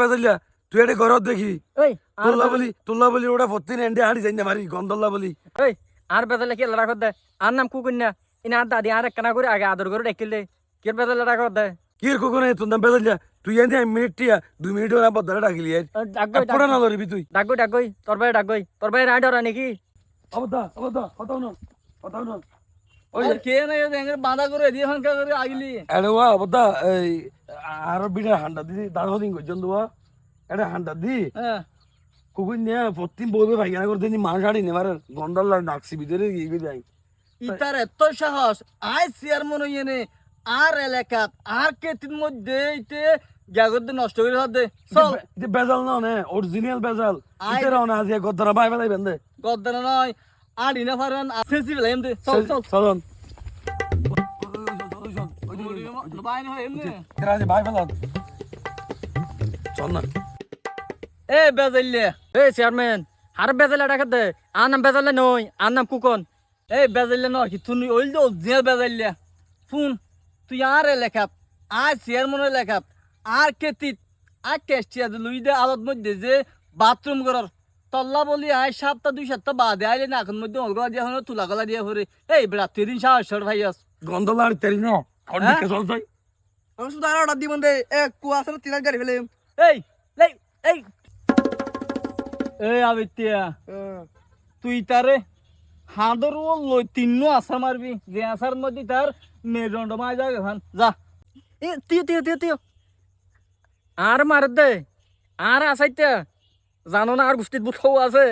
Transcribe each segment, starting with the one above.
বেজাইলা তুই এটা ঘরত দেখি। আর তোল্লা বলি তোল্লা বলি ওটা এন্ডে হাঁড়ি যাই না মারি গন্ধল্লা বলি। এই আর বেজালে কি লড়া কর দে আর নাম কুকুন্যা। ইনা আর দাদি আর একখানা করে আগে আদর করে ডাকিল দে। কি বেজালে লড়া কর দে কি এর কোকনে তোর নাম বেজাইলা। তুই এনে এক মিনিট টিয়া দুই মিনিট ওরা বদলে ডাকিলি এপড়া না ধরবি তুই। ডাকগই ডাকগই তোর ভাই ডাকগই তোর ভাই রাইড ওরা নাকি? অবদা অবদা না না। ওই কে না বাঁধা করে দিয়ে করে আগলি। এড়ে ওয়া অবদা এই আর বিটা হান্ডা দি দাঁড় দিন গজন দুয়া এটা হান্ডা দি। হ্যাঁ। কুকুর নিয়ে প্রতিদিন বলবে ভাইখানা করতে নি মানুষ হাঁড়ি নেবার গন্ডাল্লা ডাকছি ভিতরে গিয়ে যাই ইতার এত সাহস আই চেয়ার মনে ইয়ে আর এলাকাত আর কেতির মধ্যে ইতে গ্যাগর নষ্ট করে হাত দে চল যে বেজাল না নে অরিজিনাল বেজাল। ইতে রাও না আজ গদ্দারা ভাই বেলাই বেন্দে গদ্দানা নয় আর ইনা পারেন সেন্সি বেলা এমদে চল চল। চলন। বাইরে হয় এমনি। কেরা যে ভাই বেলা চল না। এ বেজাইলে। এই চেয়ারম্যান আর বেজালে ডাকাত দে আর নাম বেজালে নই আর নাম কুকন। এই বেজাইলে নয় কি তুই ওই যে অরিজিনাল বেজাইলে। শুন তুই আর এলাকাত আর চেয়ার মনে এলাকাত আর কেতিত আর কেষ্টিয়া লুই দে আলত মধ্যে যে বাথরুম করার তল্লা বলি আয় সপ্তাহ দুই সপ্তাহ বাদে আইলে না এখন মধ্যে অলগা দিয়া হলো তুলা গলা দিয়া হরে এই বেড়া তুই দিন সাহস ভাই আস। গন্ডাল্লা আর তেরি না আর হ্যাঁ? দিকে চল যাই আমি শুধু আর অর্ডার দিব দে এ কুয়াশার তিরার গাড়ি ফেলে এই এই এই। এই আবিত্যা তুই তারে হাঁদর ও লই তিন্ন আশা মারবি। যে আশার মধ্যে তার মেরুদণ্ড মারা যাবে ভান যা। এ তিও তিও তিও তিও। আর মার দে। আর আসাইতে জানো না আর গোষ্ঠীত বুট আছে।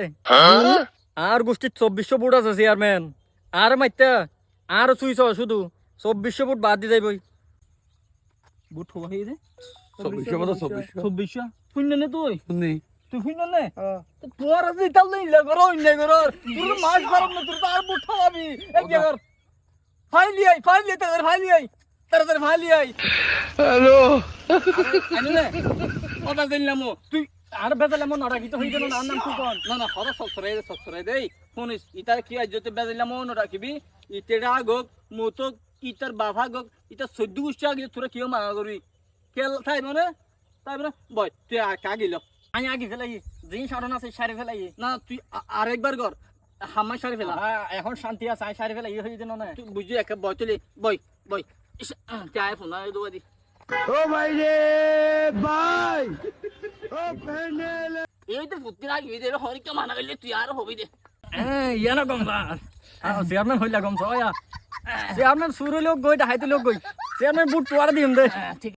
আর গোষ্ঠীত চব্বিশশো বুট আছে চেয়ারম্যান আর মাইতে। আর চুইছ শুধু। চব্বিশশো বুট বাদ দি যাইবই। বুট হওয়া হয়ে দে চব্বিশশো চব্বিশশো চব্বিশশো শূন্য নে তুই? শুনি। তুই শূন্য নে? তো তোমার আছে ইতাল নেই ইল্লা তোর না তোর বুট এক জায়গার ফাইলি আই ফাইলি ফাইলি আই। তাড়াতাড়ি ফাইলি আই। হ্যালো আইনো নে? কথা দিলাম তুই আর বেজালে মন নড়া গীত গেল না আর নাম কুকন না না হরা সবসরাই দেই শুনিস ইতার কি আজ যদি বেজাইলাম মনে রাখিবি ইতেরা গক মতো ইতার বাভা গক ইতার সদ্য গোষ্ঠী আগে তোরা কিয় মানা করবি? কেল তাই মানে? তাই মানে বয় তুই কা গেল আমি আগে ফেলাই জিন সারন আছে সারি ফেলাই। না তুই আরেকবার কর হামাই সারি ফেলা। এখন শান্তি আছে আই সারি ফেলাই হয়ে যেন না তুই বুঝলি একে বয় তুলি বয় বয় ইস, আহ, তুই আয় ফোন দোয়া দি। ও ভাই রে ভাই! ও প্যান্ডেল এই তো ফুটি রাখবি দে হরিকে মানা গেলে তুই আর হবি দে। ইয়া না গম চেয়ারম্যান হইলা গম ছয়া চেয়ারম্যান সুর লোক গই হাইতে লোক গই। চেয়ারম্যান বুট তোয়ার দিম দে। ঠিক